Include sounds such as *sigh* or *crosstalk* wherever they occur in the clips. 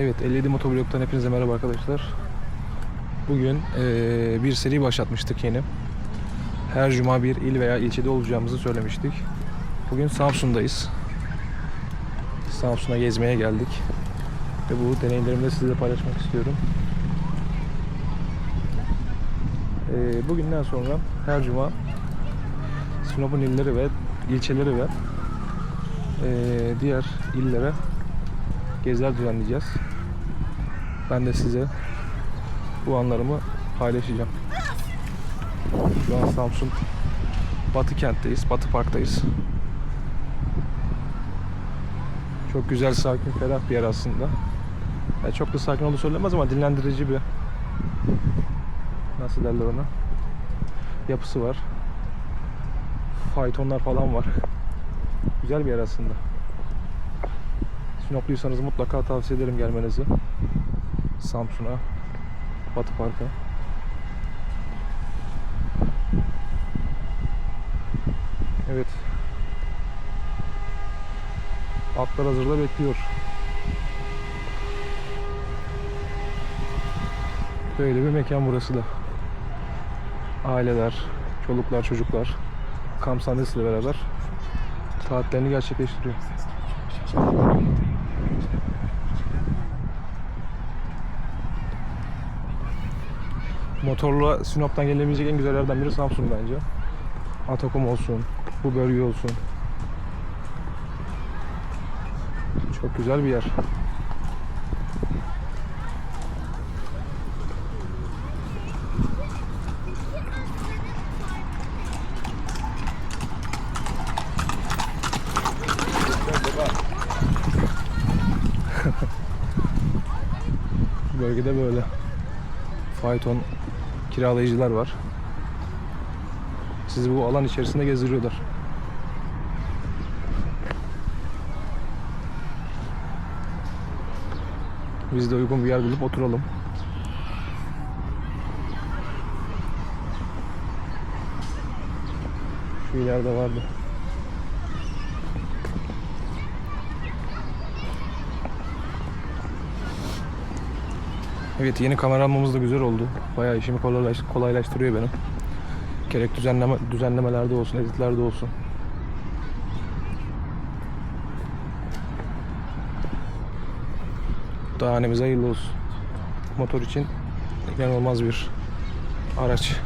Evet 57 Motoblog'dan hepinize merhaba arkadaşlar. Bugün eee, bir seri başlatmıştık yeni. Her cuma bir il veya ilçede olacağımızı söylemiştik. Bugün Samsun'dayız. Samsun'a gezmeye geldik. Ve bu deneyimlerimi de sizinle paylaşmak istiyorum. Eee, bugünden sonra her cuma Sinop'un illeri ve ilçeleri ve eee, diğer illere geziler düzenleyeceğiz. Ben de size bu anlarımı paylaşacağım. Şu an Samsun Batı kentteyiz, Batı Park'tayız. Çok güzel, sakin, ferah bir yer aslında. Yani çok da sakin olduğu söylemez ama dinlendirici bir nasıl derler ona yapısı var. Faytonlar falan var. Güzel bir yer aslında. Sinopluysanız mutlaka tavsiye ederim gelmenizi. Samsun'a, Batı Park'a. Evet. Atlar hazırda bekliyor. Böyle bir mekan burası da. Aileler, çoluklar, çocuklar kamp sahnesiyle beraber taatlerini gerçekleştiriyor. Motorla Sinop'tan gelebilecek en güzel yerden biri Samsun bence. Atakum olsun, bu bölge olsun. Çok güzel bir yer. *laughs* Bölgede böyle fayton kiralayıcılar var. Sizi bu alan içerisinde gezdiriyorlar. Biz de uygun bir yer bulup oturalım. Şu ileride vardı. Evet yeni kamera almamız da güzel oldu. Bayağı işimi kolaylaş- kolaylaştırıyor benim. Gerek düzenleme düzenlemelerde olsun, editlerde olsun. Daha hanemize hayırlı olsun. Motor için inanılmaz bir araç.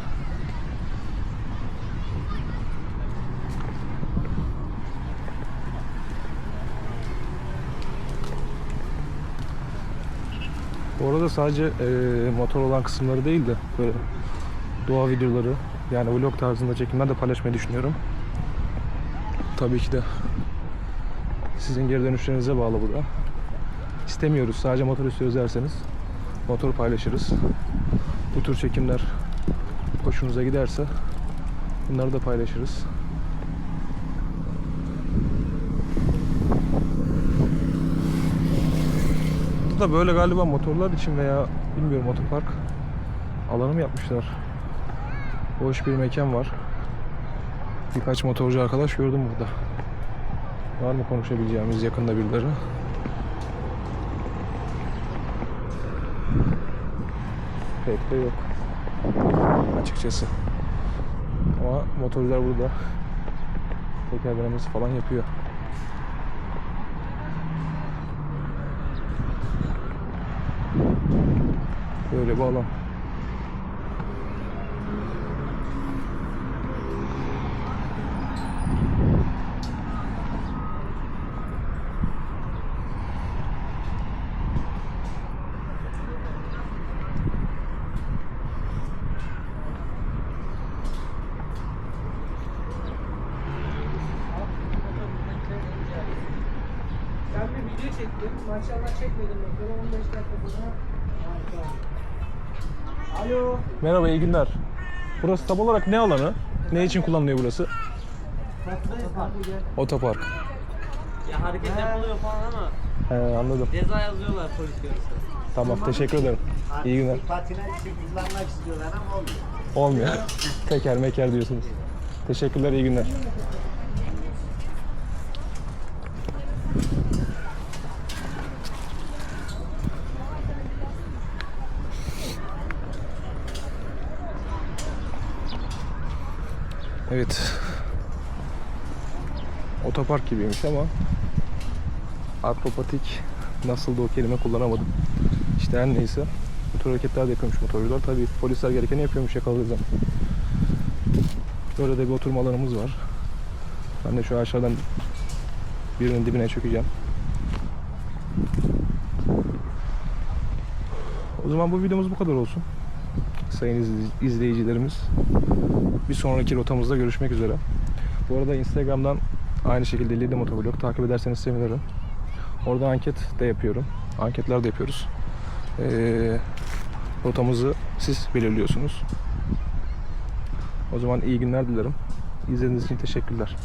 Bu arada sadece eee, motor olan kısımları değil de böyle doğa videoları yani vlog tarzında çekimler de paylaşmayı düşünüyorum. Tabii ki de sizin geri dönüşlerinize bağlı bu da. İstemiyoruz sadece motor istiyoruz derseniz motor paylaşırız. Bu tür çekimler hoşunuza giderse bunları da paylaşırız. Da böyle galiba motorlar için veya bilmiyorum otopark alanı mı yapmışlar? Boş bir mekan var. Birkaç motorcu arkadaş gördüm burada. Var mı konuşabileceğimiz yakında birileri? Pek de yok. Açıkçası. Ama motorcular burada teker denemesi falan yapıyor. Böyle bir alan. Ben bir video çektim. Maşallah çekmedim motoru. 15 dakika sonra harika. Alo. Merhaba, iyi günler. Burası tam olarak ne alanı? Ne için kullanılıyor burası? Otopark. Ya hareket yapılıyor falan ama He, anladım. ceza yazıyorlar polis görürse. Tamam, teşekkür ederim. İyi günler. Patinaj için kullanmak istiyorlar ama olmuyor. Olmuyor. Teker meker diyorsunuz. Teşekkürler, iyi günler. Evet. Otopark gibiymiş ama akrobatik nasıl da o kelime kullanamadım. İşte her neyse. Bu tür hareketler de yapıyormuş motorcular. Tabii polisler gerekeni yapıyormuş yakaladığı zaman. Böyle de bir oturma alanımız var. Ben de şu aşağıdan birinin dibine çökeceğim. O zaman bu videomuz bu kadar olsun. Sayın izley- izleyicilerimiz. Bir sonraki rotamızda görüşmek üzere. Bu arada Instagram'dan aynı şekilde Lide Motovlog takip ederseniz sevinirim. Orada anket de yapıyorum. Anketler de yapıyoruz. Ee, rotamızı siz belirliyorsunuz. O zaman iyi günler dilerim. İzlediğiniz için teşekkürler.